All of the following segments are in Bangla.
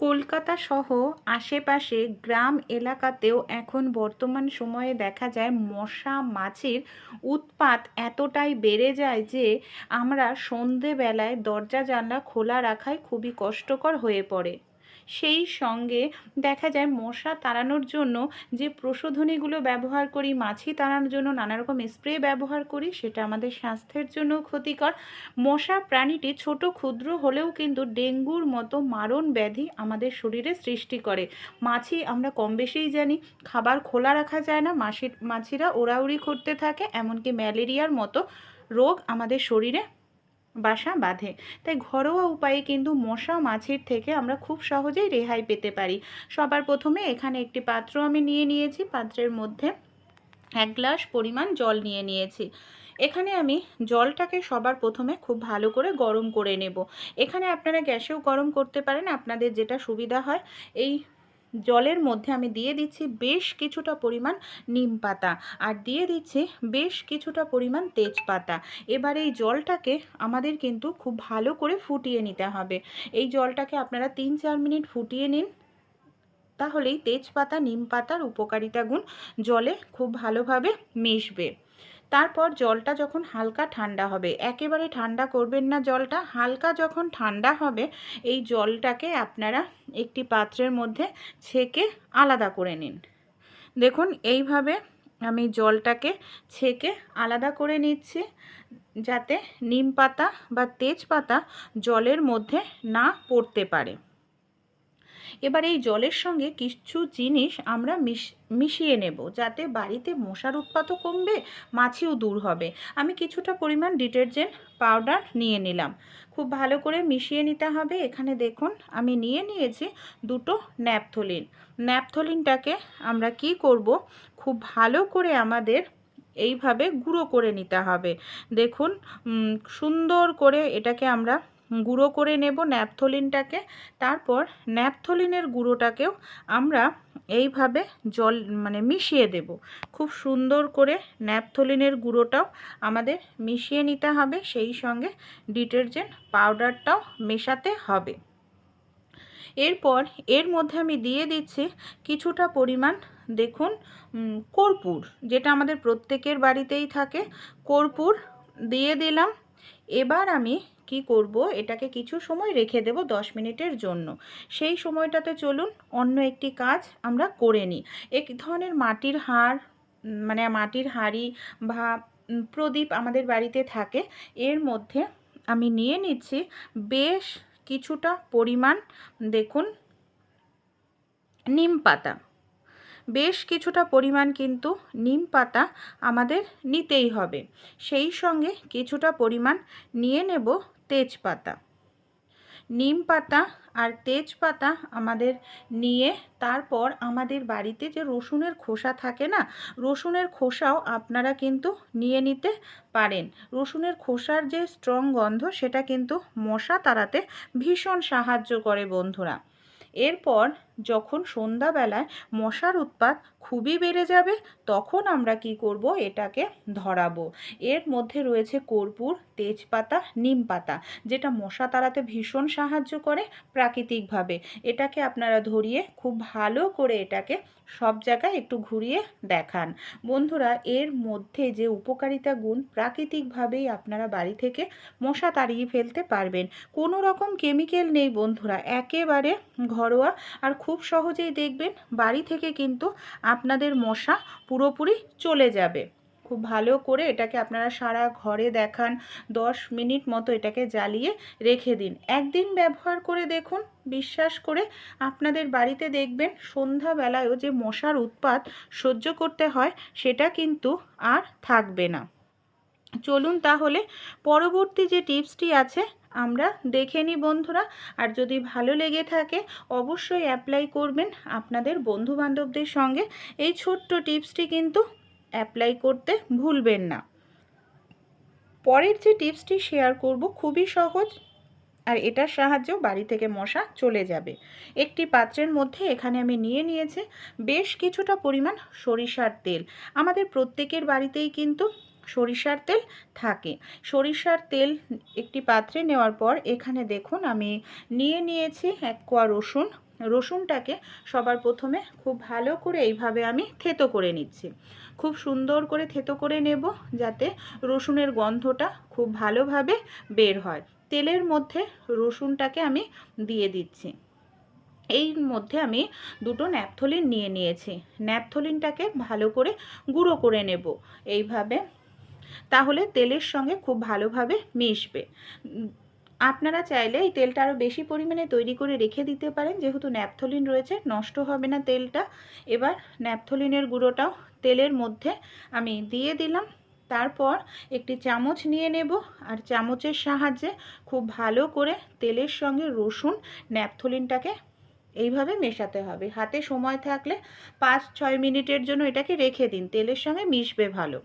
কলকাতা সহ আশেপাশে গ্রাম এলাকাতেও এখন বর্তমান সময়ে দেখা যায় মশা মাছির উৎপাত এতটাই বেড়ে যায় যে আমরা সন্ধেবেলায় দরজা জানলা খোলা রাখায় খুবই কষ্টকর হয়ে পড়ে। সেই সঙ্গে দেখা যায় মশা তাড়ানোর জন্য যে প্রশোধনীগুলো ব্যবহার করি, মাছি তাড়ানোর জন্য নানা রকম স্প্রে ব্যবহার করি, সেটা আমাদের স্বাস্থ্যের জন্য ক্ষতিকর। মশা প্রাণীটি ছোট ক্ষুদ্র হলেও কিন্তু ডেঙ্গুর মতো মারণ ব্যাধি আমাদের শরীরে সৃষ্টি করে। মাছি আমরা কম বেশিই জানি, খাবার খোলা রাখা যায় না মাছির মাছিরা ওড়াউড়ি করতে থাকে, এমনকি ম্যালেরিয়ার মতো রোগ আমাদের শরীরে বাসা বাঁধে। তাই ঘরোয়া উপায়ে কিন্তু মশা মাছির থেকে আমরা খুব সহজেই রেহাই পেতে পারি। সবার প্রথমে এখানে একটি পাত্র আমি নিয়ে নিয়েছি। পাত্রের মধ্যে এক গ্লাস পরিমাণ জল নিয়ে নিয়েছি। এখানে আমি জলটাকে সবার প্রথমে খুব ভালো করে গরম করে নেব। এখানে আপনারা গ্যাসেও গরম করতে পারেন। আপনাদের যেটা সুবিধা হয়, এই জলের মধ্যে আমি দিয়ে দিচ্ছি বেশ কিছুটা পরিমাণ নিম পাতা আর দিয়ে দিচ্ছি বেশ কিছুটা পরিমাণ তেজপাতা। এবার এই জলটাকে আমাদের কিন্তু খুব ভালো করে ফুটিয়ে নিতে হবে। এই জলটাকে আপনারা তিন চার মিনিট ফুটিয়ে নিন। তাহলেই তেজপাতা, নিম পাতার উপকারিতা গুণ জলে খুব ভালোভাবে মিশবে। তারপর জলটা যখন হালকা ঠান্ডা হবে, একেবারে ঠান্ডা করবেন না জলটা, হালকা যখন ঠান্ডা হবে, এই জলটাকে আপনারা একটি পাত্রের মধ্যে ছেঁকে আলাদা করে নিন। দেখুন, এইভাবে আমি জলটাকে ছেঁকে আলাদা করে নিচ্ছি, যাতে নিম পাতা বা তেজপাতা জলের মধ্যে না পড়তে পারে। এবার এই জলের সঙ্গে কিছু জিনিস আমরা মিশিয়ে নেব যাতে বাড়িতে মশার উৎপাতও কমবে, মাছিও দূর হবে। আমি কিছুটা পরিমাণ ডিটারজেন্ট পাউডার নিয়ে নিলাম। খুব ভালো করে মিশিয়ে নিতে হবে। এখানে দেখুন, আমি নিয়ে নিয়েছি দুটো ন্যাপথলিন। ন্যাপথলিনটাকে আমরা কি করব? খুব ভালো করে আমাদের এইভাবে গুঁড়ো করে নিতে হবে। দেখুন সুন্দর করে এটাকে আমরা গুঁড়ো করে নেব ন্যাপথলিনটাকে। তারপর ন্যাপথলিনের গুঁড়োটাকেও আমরা এইভাবে জল মানে মিশিয়ে দেব। খুব সুন্দর করে ন্যাপথলিনের গুঁড়োটাও আমাদের মিশিয়ে নিতে হবে, সেই সঙ্গে ডিটারজেন্ট পাউডারটাও মেশাতে হবে। এরপর এর মধ্যে আমি দিয়ে দিচ্ছি কিছুটা পরিমাণ, দেখুন কর্পূর, যেটা আমাদের প্রত্যেকের বাড়িতেই থাকে। কর্পূর দিয়ে দিলাম এবার আমি কি করব? এটাকে কিছু সময় রেখে দেব দশ মিনিটের জন্য। সেই সময়টাতে চলুন অন্য একটি কাজ আমরা করে নিই। এক ধরনের মাটির হাড় মানে মাটির হাঁড়ি বা প্রদীপ আমাদের বাড়িতে থাকে। এর মধ্যে আমি নিয়ে নিচ্ছি বেশ কিছুটা পরিমাণ, দেখুন, নিম পাতা। বেশ কিছুটা পরিমাণ কিন্তু নিম পাতা আমাদের নিতেই হবে। সেই সঙ্গে কিছুটা পরিমাণ নিয়ে নেব তেজপাতা। নিম পাতা আর তেজপাতা আমাদের নিয়ে তারপর আমাদের বাড়িতে যে রসুনের খোসা থাকে না, রসুনের খোসাও আপনারা কিন্তু নিয়ে নিতে পারেন। রসুনের খোসার যে স্ট্রং গন্ধ সেটা কিন্তু মশা তাড়াতে ভীষণ সাহায্য করে বন্ধুরা। এরপর যখন সন্ধ্যাবেলায় মশার উৎপাত খুবই বেড়ে যাবে, তখন আমরা কি করব? এটাকে ধরাবো। এর মধ্যে রয়েছে কর্পূর, তেজপাতা, নিম পাতা, যেটা মশা তাড়াতে ভীষণ সাহায্য করে প্রাকৃতিকভাবে। এটাকে আপনারা ধরিয়ে খুব ভালো করে এটাকে সব জায়গায় একটু ঘুরিয়ে দেখান। বন্ধুরা, এর মধ্যে যে উপকারিতা গুণ প্রাকৃতিকভাবেই আপনারা বাড়ি থেকে মশা তাড়িয়ে ফেলতে পারবেন। কোনো রকম কেমিক্যাল নেই বন্ধুরা, একেবারে ঘরোয়া আর খুব সহজেই দেখবেন বাড়ি থেকে কিন্তু আপনাদের মশা পুরোপুরি চলে যাবে। খুব ভালো করে এটাকে আপনারা সারা ঘরে দেখান, দশ মিনিট মতো এটাকে জ্বালিয়ে রেখে দিন। একদিন ব্যবহার করে দেখুন, বিশ্বাস করে আপনাদের বাড়িতে দেখবেন সন্ধ্যাবেলায়ও যে মশার উৎপাত সহ্য করতে হয় সেটা কিন্তু আর থাকবে না। চলুন তাহলে পরবর্তী যে টিপসটি আছে, আমরা দেখে নিই বন্ধুরা। আর যদি ভালো লেগে থাকে, অবশ্যই অ্যাপ্লাই করবেন আপনাদের বন্ধুবান্ধবদের সঙ্গে। এই ছোট্ট টিপসটি কিন্তু অ্যাপ্লাই করতে ভুলবেন না। পরের যে টিপসটি শেয়ার করব, খুবই সহজ। আর এটার সাহায্যেও বাড়ি থেকে মশা চলে যাবে। একটি পাত্রের মধ্যে এখানে আমি নিয়ে নিয়েছি। বেশ কিছুটা পরিমাণ সরিষার তেল। আমাদের প্রত্যেকের বাড়িতেই কিন্তু সরিষার তেল থাকে। সরিষার তেল একটি পাত্রে নেওয়ার পর এখানে দেখুন আমি নিয়ে নিয়েছি এক কোয়া রসুন। রসুনটাকে সবার প্রথমে খুব ভালো করে এইভাবে আমি থেতো করে নিচ্ছি। খুব সুন্দর করে থেতো করে নেব যাতে রসুনের গন্ধটা খুব ভালোভাবে বের হয়। তেলের মধ্যে রসুনটাকে আমি দিয়ে দিচ্ছি। এই মধ্যে আমি দুটো ন্যাপথলিন নিয়ে নিয়েছি। ন্যাপথলিনটাকে ভালো করে গুঁড়ো করে নেব। এইভাবে তাহলে তেলের সঙ্গে খুব ভালোভাবে মিশবে। আপনারা চাইলে এই তেলটা আরও বেশি পরিমাণে তৈরি করে রেখে দিতে পারেন। যেহেতু ন্যাপথলিন রয়েছে, নষ্ট হবে না তেলটা। এবার ন্যাপথলিনের গুঁড়োটাও তেলের মধ্যে আমি দিয়ে দিলাম। তারপর একটি চামচ নিয়ে নেব আর চামচের সাহায্যে খুব ভালো করে তেলের সঙ্গে রসুন ন্যাপথলিনটাকে এইভাবে মেশাতে হবে। হাতে সময় থাকলে পাঁচ ছয় মিনিটের জন্য এটাকে রেখে দিন। তেলের সঙ্গে মিশবে ভালো।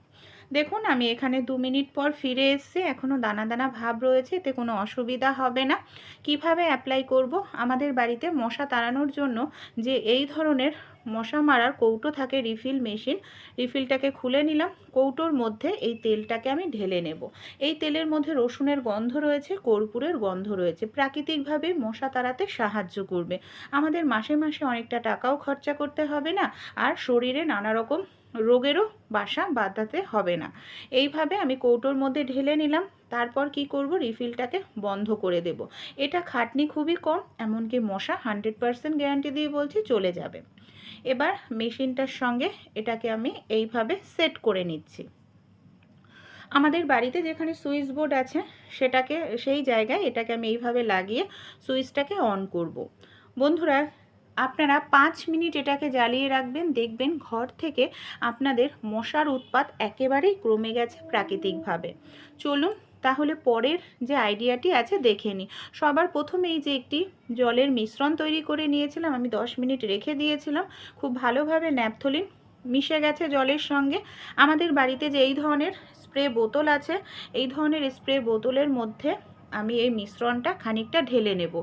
দেখুন, আমি এখানে দু মিনিট পর ফিরে এসছি। এখনও দানা দানা ভাব রয়েছে, এতে কোনো অসুবিধা হবে না। কীভাবে অ্যাপ্লাই করব? আমাদের বাড়িতে মশা তাড়ানোর জন্য যে এই ধরনের মশা মারার কৌটো থাকে রিফিল মেশিন রিফিলটাকে খুলে নিলাম, কৌটোর মধ্যে এই তেলটাকে আমি ঢেলে নেব। এই তেলের মধ্যে রসুনের গন্ধ রয়েছে, কর্পূরের গন্ধ রয়েছে, প্রাকৃতিকভাবে মশা তাড়াতে সাহায্য করবে। আমাদের মাসে মাসে অনেকটা টাকাও খরচা করতে হবে না, আর শরীরে নানা রকম রোগেরও বাসা বাঁধাতে হবে না। এইভাবে আমি কৌটোর মধ্যে ঢেলে নিলাম, তারপর কি করব? রিফিলটাকে বন্ধ করে দেব। এটা খাটনি খুবই কম, এমনকি মশা হান্ড্রেড পারসেন্ট গ্যারান্টি দিয়ে বলছি চলে যাবে। এবার মেশিনটার সঙ্গে এটাকে আমি এইভাবে সেট করে নিচ্ছি আমাদের বাড়িতে যেখানে সুইচ বোর্ড আছে, সেটাকে, সেই জায়গায় এটাকে আমি এইভাবে লাগিয়ে সুইচটাকে অন করব। বন্ধুরা, আপনারা পাঁচ মিনিট এটাকে জ্বালিয়ে রাখবেন, দেখবেন ঘর থেকে আপনাদের মশার উৎপাত একেবারেই কমে গেছে প্রাকৃতিকভাবে চলুন তাহলে পরের যে আইডিয়াটি আছে দেখে নিই সবার প্রথমেই যে একটি জলের মিশ্রণ তৈরি করে নিয়েছিলাম, আমি দশ মিনিট রেখে দিয়েছিলাম। খুব ভালোভাবে ন্যাপথলিন মিশে গেছে জলের সঙ্গে। আমাদের বাড়িতে যে এই ধরনের স্প্রে বোতল আছে, এই ধরনের স্প্রে বোতলের মধ্যে আমি এই মিশ্রণটা খানিকটা ঢেলে নেব।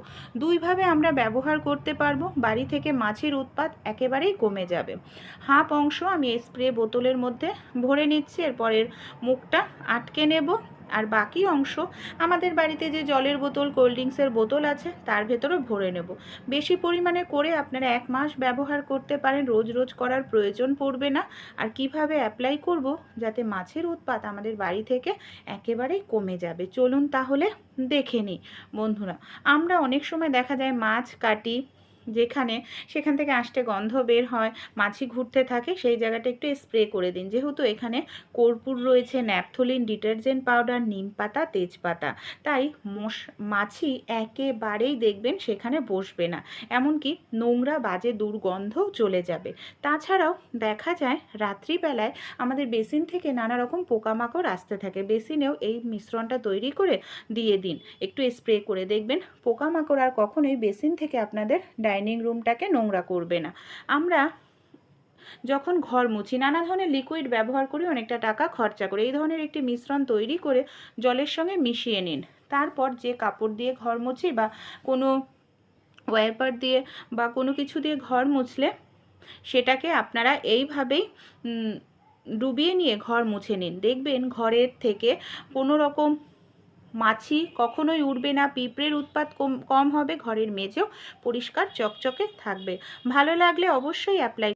দুইভাবে আমরা ব্যবহার করতে পারব, বাড়ি থেকে মাছের উৎপাদ একেবারেই কমে যাবে। হাফ অংশ আমি স্প্রে বোতলের মধ্যে ভরে নিচ্ছি, এরপরের মুখটা আটকে নেব। আর বাকি অংশ আমাদের বাড়িতে যে জলের বোতল কোল্ড ড্রিঙ্কসের বোতল আছে, তার ভেতরে ভরে নেব। বেশি পরিমাণে করে আপনারা এক মাস ব্যবহার করতে পারেন, রোজ রোজ করার প্রয়োজন পড়বে না। আর কীভাবে অ্যাপ্লাই করব, যাতে মাছের উৎপাত আমাদের বাড়ি থেকে একেবারেই কমে যাবে। চলুন তাহলে দেখে নিই। বন্ধুরা, আমরা অনেক সময় দেখা যায় মাছ কাটি যেখানে সেখান থেকে আসতে গন্ধ বের হয়, মাছি ঘুরতে থাকে, সেই জায়গাটা একটু স্প্রে করে দিন। যেহেতু এখানে কর্পূর রয়েছে, ন্যাপথলিন, ডিটারজেন্ট পাউডার, নিম পাতা, তেজপাতা। তাই মশ, মাছি একেবারেই দেখবেন সেখানে বসবে না। এমনকি নোংরা বাজে দুর্গন্ধও চলে যাবে। তাছাড়াও দেখা যায়, রাত্রিবেলায় আমাদের বেসিন থেকে নানা রকম পোকামাকড় আসতে থাকে। বেসিনেও এই মিশ্রণটা তৈরি করে দিয়ে দিন। একটু স্প্রে করে দেখবেন। পোকামাকড় আর কখনোই বেসিন থেকে আপনাদের ডাইনিং রুমটাকে নোংরা করবে না। আমরা যখন ঘর মুছি, নানা ধরনের লিকুইড ব্যবহার করি, অনেকটা টাকা খরচা করি। এই ধরনের একটি মিশ্রণ তৈরি করে জলের সঙ্গে মিশিয়ে নিন। তারপর যে কাপড় দিয়ে ঘর মুছি বা কোনো ওয়াইপার দিয়ে বা কোনো কিছু দিয়ে ঘর মুছলে, সেটাকে আপনারা এইভাবেই ডুবিয়ে নিয়ে ঘর মুছে নিন। দেখবেন ঘরের থেকে কোনো রকম মাছি কখনোই উঠবে না, পিঁপড়ের উৎপাত কম কম হবে, ঘরের মেঝেও পরিষ্কার চকচকে থাকবে। ভালো লাগলে অবশ্যই অ্যাপ্লাই